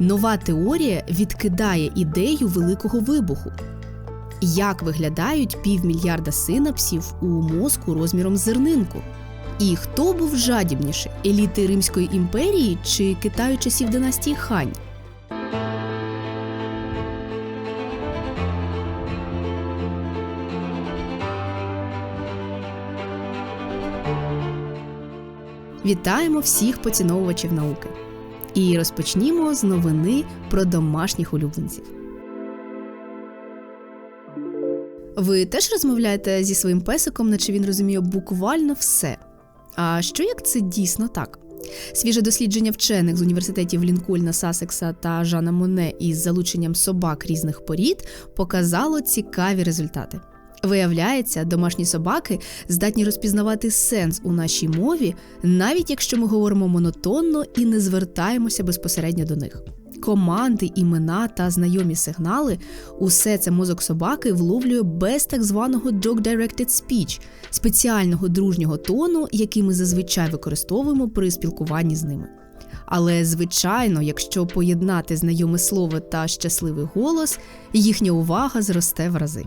Нова теорія відкидає ідею великого вибуху. Як виглядають півмільярда синапсів у мозку розміром зернинку? І хто був жадібніший еліти Римської імперії чи Китаю часів династії Хань? Вітаємо всіх поціновувачів науки. І розпочнімо з новини про домашніх улюбленців. Ви теж розмовляєте зі своїм песиком, наче він розуміє буквально все. А що як це дійсно так? Свіже дослідження вчених з університетів Лінкольна, Сасекса та Жана Моне із залученням собак різних порід показало цікаві результати. Виявляється, домашні собаки здатні розпізнавати сенс у нашій мові, навіть якщо ми говоримо монотонно і не звертаємося безпосередньо до них. Команди, імена та знайомі сигнали усе це мозок собаки вловлює без так званого dog-directed speech – спеціального дружнього тону, який ми зазвичай використовуємо при спілкуванні з ними. Але, звичайно, якщо поєднати знайоме слово та щасливий голос, їхня увага зросте в рази.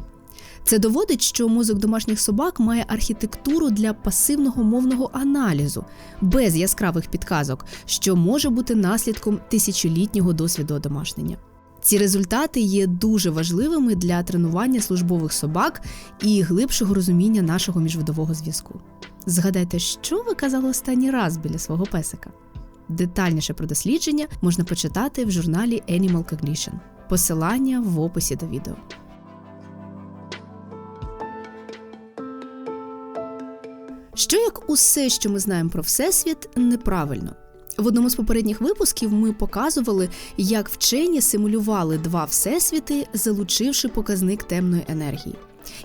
Це доводить, що мозок домашніх собак має архітектуру для пасивного мовного аналізу без яскравих підказок, що може бути наслідком тисячолітнього досвіду одомашнення. Ці результати є дуже важливими для тренування службових собак і глибшого розуміння нашого міжвидового зв'язку. Згадайте, що ви казали останній раз біля свого песика. Детальніше про дослідження можна почитати в журналі Animal Cognition. Посилання в описі до відео. Що як усе, що ми знаємо про Всесвіт, неправильно? В одному з попередніх випусків ми показували, як вчені симулювали два всесвіти, залучивши показник темної енергії.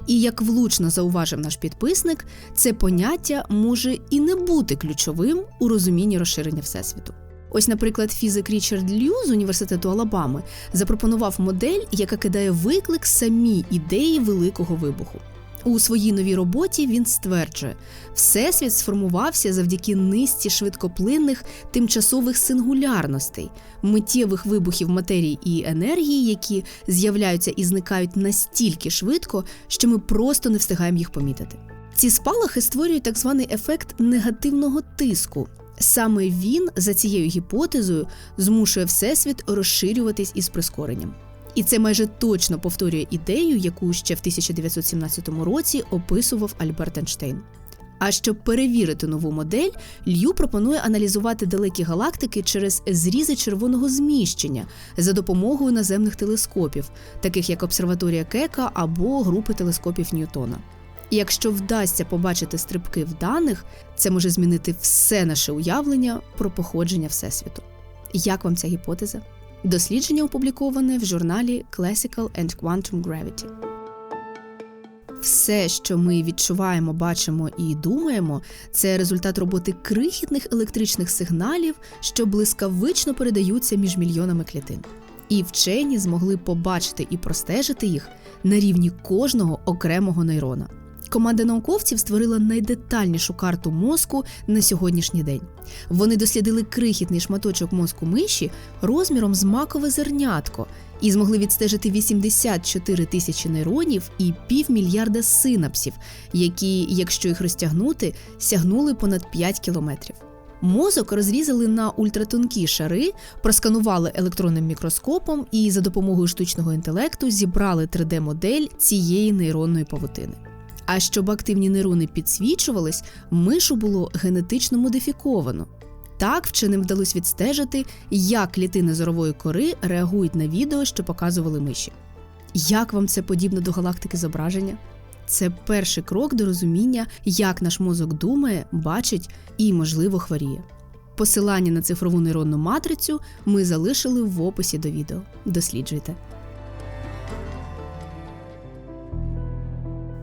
І як влучно зауважив наш підписник, це поняття може і не бути ключовим у розумінні розширення всесвіту. Ось, наприклад, фізик Річард Лью з університету Алабами запропонував модель, яка кидає виклик самій ідеї великого вибуху. У своїй новій роботі він стверджує, всесвіт сформувався завдяки низці швидкоплинних тимчасових сингулярностей, миттєвих вибухів матерії і енергії, які з'являються і зникають настільки швидко, що ми просто не встигаємо їх помітити. Ці спалахи створюють так званий ефект негативного тиску. Саме він за цією гіпотезою змушує всесвіт розширюватись із прискоренням. І це майже точно повторює ідею, яку ще в 1917 році описував Альберт Ейнштейн. А щоб перевірити нову модель, Лью пропонує аналізувати далекі галактики через зрізи червоного зміщення за допомогою наземних телескопів, таких як обсерваторія Кека або групи телескопів Ньютона. Якщо вдасться побачити стрибки в даних, це може змінити все наше уявлення про походження Всесвіту. Як вам ця гіпотеза? Дослідження опубліковане в журналі Classical and Quantum Gravity. Все, що ми відчуваємо, бачимо і думаємо, це результат роботи крихітних електричних сигналів, що блискавично передаються між мільйонами клітин. І вчені змогли побачити і простежити їх на рівні кожного окремого нейрона. Команда науковців створила найдетальнішу карту мозку на сьогоднішній день. Вони дослідили крихітний шматочок мозку миші розміром з макове зернятко і змогли відстежити 84 тисячі нейронів і півмільярда синапсів, які, якщо їх розтягнути, сягнули понад 5 кілометрів. Мозок розрізали на ультратонкі шари, просканували електронним мікроскопом і за допомогою штучного інтелекту зібрали 3D-модель цієї нейронної павутини. А щоб активні нейрони підсвічувались, мишу було генетично модифіковано. Так вченим вдалося відстежити, як клітини зорової кори реагують на відео, що показували миші. Як вам це подібне до галактики зображення? Це перший крок до розуміння, як наш мозок думає, бачить і, можливо, хворіє. Посилання на цифрову нейронну матрицю ми залишили в описі до відео. Досліджуйте.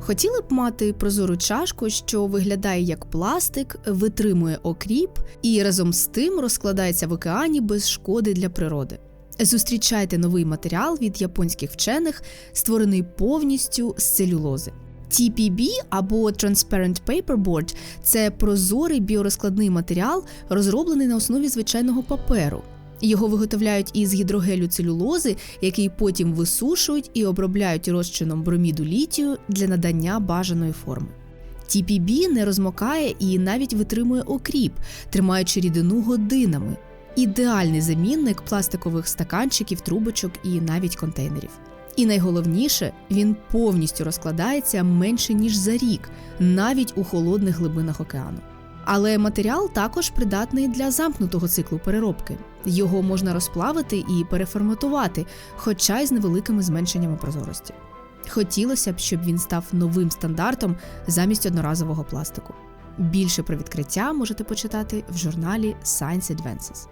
Хотіли б мати прозору чашку, що виглядає як пластик, витримує окріп і разом з тим розкладається в океані без шкоди для природи. Зустрічайте новий матеріал від японських вчених, створений повністю з целюлози. TPB або Transparent Paperboard – це прозорий біорозкладний матеріал, розроблений на основі звичайного паперу. Його виготовляють із гідрогелю целюлози, який потім висушують і обробляють розчином броміду літію для надання бажаної форми. TPB не розмокає і навіть витримує окріп, тримаючи рідину годинами. Ідеальний замінник пластикових стаканчиків, трубочок і навіть контейнерів. І найголовніше, він повністю розкладається менше ніж за рік, навіть у холодних глибинах океану. Але матеріал також придатний для замкнутого циклу переробки. Його можна розплавити і переформатувати, хоча й з невеликими зменшеннями прозорості. Хотілося б, щоб він став новим стандартом замість одноразового пластику. Більше про відкриття можете почитати в журналі Science Advances.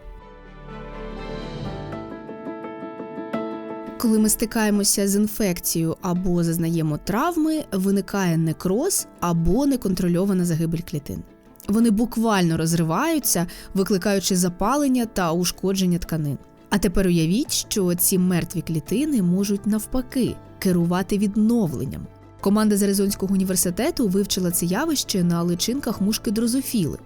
Коли ми стикаємося з інфекцією або зазнаємо травми, виникає некроз або неконтрольована загибель клітин. Вони буквально розриваються, викликаючи запалення та ушкодження тканин. А тепер уявіть, що ці мертві клітини можуть навпаки керувати відновленням. Команда з Аризонського університету вивчила це явище на личинках мушки дрозофіли.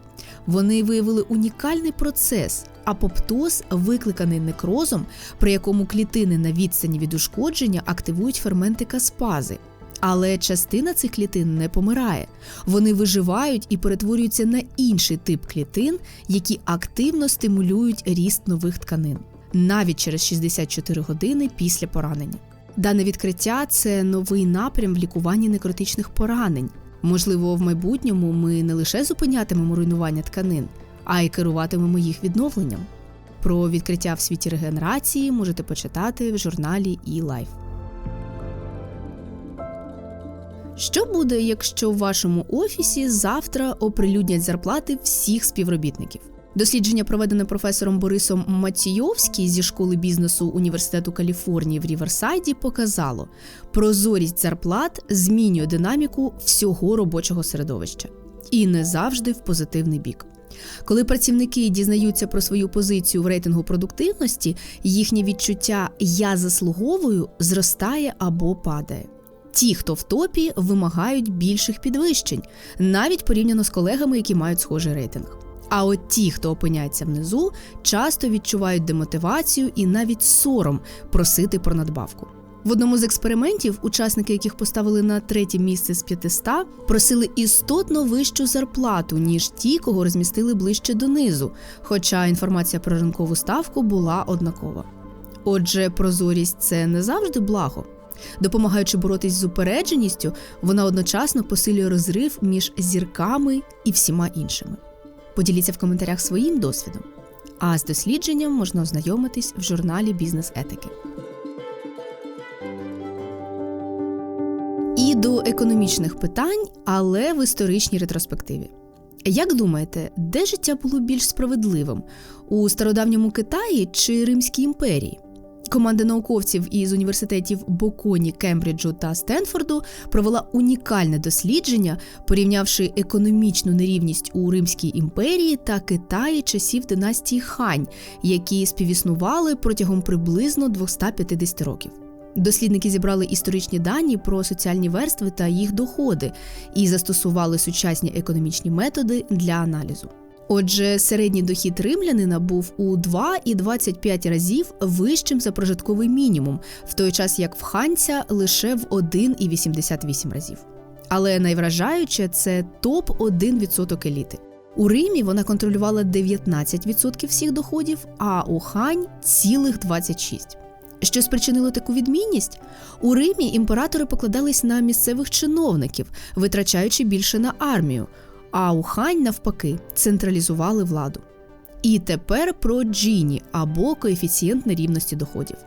Вони виявили унікальний процес апоптоз, викликаний некрозом, при якому клітини на відстані від ушкодження активують ферменти каспази. Але частина цих клітин не помирає. Вони виживають і перетворюються на інший тип клітин, які активно стимулюють ріст нових тканин навіть через 64 години після поранення. Дане відкриття це новий напрям в лікуванні некротичних поранень. Можливо, в майбутньому ми не лише зупинятимемо руйнування тканин, а й керуватимемо їх відновленням. Про відкриття в світі регенерації можете почитати в журналі eLife. Що буде, якщо в вашому офісі завтра оприлюднять зарплати всіх співробітників? Дослідження, проведене професором Борисом Маційовським зі школи бізнесу Університету Каліфорнії в Ріверсайді, показало, прозорість зарплат змінює динаміку всього робочого середовища і не завжди в позитивний бік. Коли працівники дізнаються про свою позицію в рейтингу продуктивності, їхнє відчуття Я заслуговую зростає або падає. Ті, хто в топі, вимагають більших підвищень, навіть порівняно з колегами, які мають схожий рейтинг. А от ті, хто опиняється внизу, часто відчувають демотивацію і навіть сором просити про надбавку. В одному з експериментів, учасники, яких поставили на третє місце з 500, просили істотно вищу зарплату, ніж ті, кого розмістили ближче донизу, хоча інформація про ринкову ставку була однакова. Отже, прозорість це не завжди благо. Допомагаючи боротись з упередженістю, вона одночасно посилює розрив між зірками і всіма іншими. Поділіться в коментарях своїм досвідом. А з дослідженням можна ознайомитись в журналі Бізнес етики. І до економічних питань, але в історичній ретроспективі. Як думаєте, де життя було більш справедливим у стародавньому Китаї чи Римській імперії? Команда науковців із університетів Боконі, Кембриджу та Стенфорду провела унікальне дослідження, порівнявши економічну нерівність у Римській імперії та Китаї часів династії Хань, які співіснували протягом приблизно 250 років. Дослідники зібрали історичні дані про соціальні верстви та їх доходи і застосували сучасні економічні методи для аналізу. Отже, середній дохід римлянина був у 2,25 разів вищим за прожитковий мінімум, в той час як в ханця лише в 1,88 разів. Але найвражаюче це топ 1% еліти. У Римі вона контролювала 19% всіх доходів, а у хань цілих 26%. Що спричинило таку відмінність? У Римі імператори покладались на місцевих чиновників, витрачаючи більше на армію а у хань, навпаки, централізували владу. І тепер про Джіні або коефіцієнт нерівності доходів: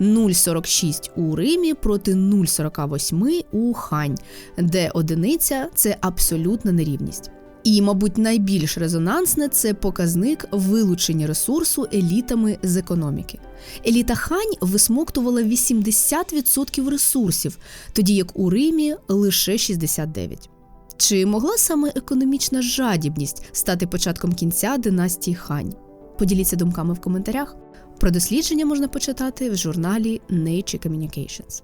0,46 у Римі проти 0,48 у хань, де одиниця це абсолютна нерівність. І, мабуть, найбільш резонансне це показник вилучення ресурсу елітами з економіки. Еліта хань висмоктувала 80% ресурсів, тоді як у Римі лише 69%. Чи могла саме економічна жадібність стати початком кінця династії Хань? Поділіться думками в коментарях. Про дослідження можна почитати в журналі Nature Communications.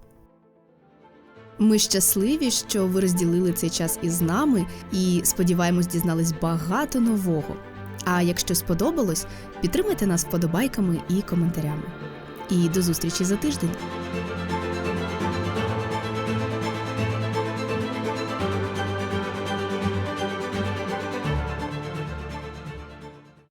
Ми щасливі, що ви розділили цей час із нами і сподіваємось, дізнались багато нового. А якщо сподобалось, підтримайте нас вподобайками і коментарями. І до зустрічі за тиждень!